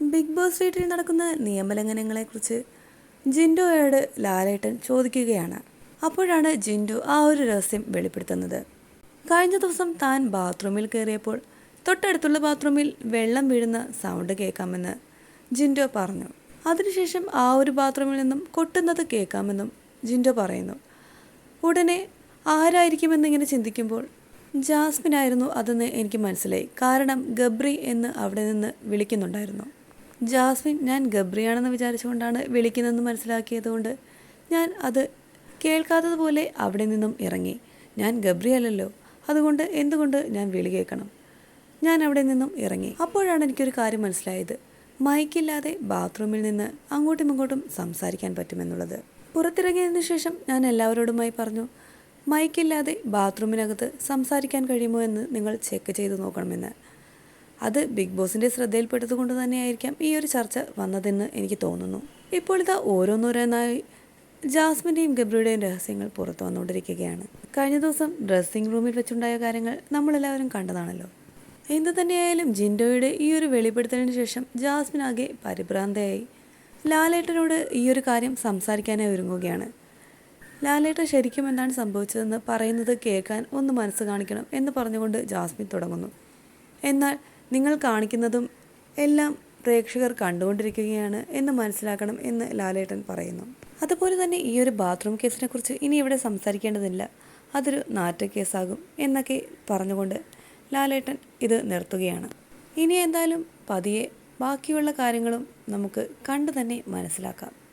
Big boss വീട്ടിൽ നടക്കുന്ന നിയമലംഘനങ്ങളെക്കുറിച്ച് ജിൻഡോയോട് ലാലേട്ടൻ ചോദിക്കുകയാണ്. അപ്പോഴാണ് ജിൻഡു ആ ഒരു രഹസ്യം വെളിപ്പെടുത്തുന്നത്. കഴിഞ്ഞ ദിവസം താൻ ബാത്റൂമിൽ കയറിയപ്പോൾ തൊട്ടടുത്തുള്ള ബാത്റൂമിൽ വെള്ളം വീഴുന്ന സൗണ്ട് കേൾക്കാമെന്ന് ജിൻഡോ പറഞ്ഞു. അതിനുശേഷം ആ ഒരു ബാത്റൂമിൽ നിന്നും കൊട്ടുന്നത് കേൾക്കാമെന്നും ജിൻഡോ പറയുന്നു. ഉടനെ ആരായിരിക്കുമെന്നിങ്ങനെ ചിന്തിക്കുമ്പോൾ ജാസ്മിൻ ആയിരുന്നു അതെന്ന് എനിക്ക് മനസ്സിലായി. കാരണം ഗബ്രി എന്ന് അവിടെ നിന്ന് വിളിക്കുന്നുണ്ടായിരുന്നു. ജാസ്മിൻ ഞാൻ ഗബ്രിയാണെന്ന് വിചാരിച്ചുകൊണ്ടാണ് വിളിക്കുന്നതെന്ന് മനസ്സിലാക്കിയതുകൊണ്ട് ഞാൻ അത് കേൾക്കാത്തതുപോലെ അവിടെ നിന്നും ഇറങ്ങി. ഞാൻ ഗബ്രി അല്ലല്ലോ അതുകൊണ്ട് എന്തുകൊണ്ട് ഞാൻ വിളി കേൾക്കണം? ഞാൻ അവിടെ നിന്നും ഇറങ്ങി. അപ്പോഴാണ് എനിക്കൊരു കാര്യം മനസ്സിലായത്. മൈക്കില്ലാതെ ബാത്റൂമിൽ നിന്ന് അങ്ങോട്ടും ഇങ്ങോട്ടും സംസാരിക്കാൻ പറ്റുമെന്നുള്ളത്. പുറത്തിറങ്ങിയതിനു ശേഷം ഞാൻ എല്ലാവരോടുമായി പറഞ്ഞു മൈക്കില്ലാതെ ബാത്റൂമിനകത്ത് സംസാരിക്കാൻ കഴിയുമോ എന്ന് നിങ്ങൾ ചെക്ക് ചെയ്ത് നോക്കണമെന്ന്. അത് ബിഗ് ബോസിന്റെ ശ്രദ്ധയിൽപ്പെട്ടത് കൊണ്ട് തന്നെയായിരിക്കാം ഈ ഒരു ചർച്ച വന്നതെന്ന് എനിക്ക് തോന്നുന്നു. ഇപ്പോൾ ഇതാ ഓരോന്നോരോന്നായി ജാസ്മിന്റെയും ഗബ്രിയുടെയും രഹസ്യങ്ങൾ പുറത്തു വന്നുകൊണ്ടിരിക്കുകയാണ്. കഴിഞ്ഞ ദിവസം ഡ്രസ്സിംഗ് റൂമിൽ വെച്ചുണ്ടായ കാര്യങ്ങൾ നമ്മളെല്ലാവരും കണ്ടതാണല്ലോ. എന്തു തന്നെയായാലും ജിൻഡോയുടെ ഈ ഒരു വെളിപ്പെടുത്തലിന് ശേഷം ജാസ്മിൻ ആകെ പരിഭ്രാന്തയായി. ലാലേട്ടനോട് ഈ ഒരു കാര്യം സംസാരിക്കാനായി ഒരുങ്ങുകയാണ്. ലാലേട്ടൻ ശരിക്കും എന്താണ് സംഭവിച്ചതെന്ന് പറയുന്നത് കേൾക്കാൻ ഒന്ന് മനസ്സ് കാണിക്കണം എന്ന് പറഞ്ഞുകൊണ്ട് ജാസ്മിൻ തുടങ്ങുന്നു. എന്നാൽ നിങ്ങൾ കാണിക്കുന്നതും എല്ലാം പ്രേക്ഷകർ കണ്ടുകൊണ്ടിരിക്കുകയാണ് എന്ന് മനസ്സിലാക്കണം എന്ന് ലാലേട്ടൻ പറയുന്നു. അതുപോലെ തന്നെ ഈ ഒരു ബാത്റൂം കേസിനെ കുറിച്ച് ഇനി ഇവിടെ സംസാരിക്കേണ്ടതില്ല. അതൊരു നാറ്റ കേസാകും എന്നൊക്കെ പറഞ്ഞുകൊണ്ട് ലാലേട്ടൻ ഇത് നിർത്തുകയാണ്. ഇനി എന്തായാലും പതിയെ ബാക്കിയുള്ള കാര്യങ്ങളും നമുക്ക് കണ്ടു തന്നെ മനസ്സിലാക്കാം.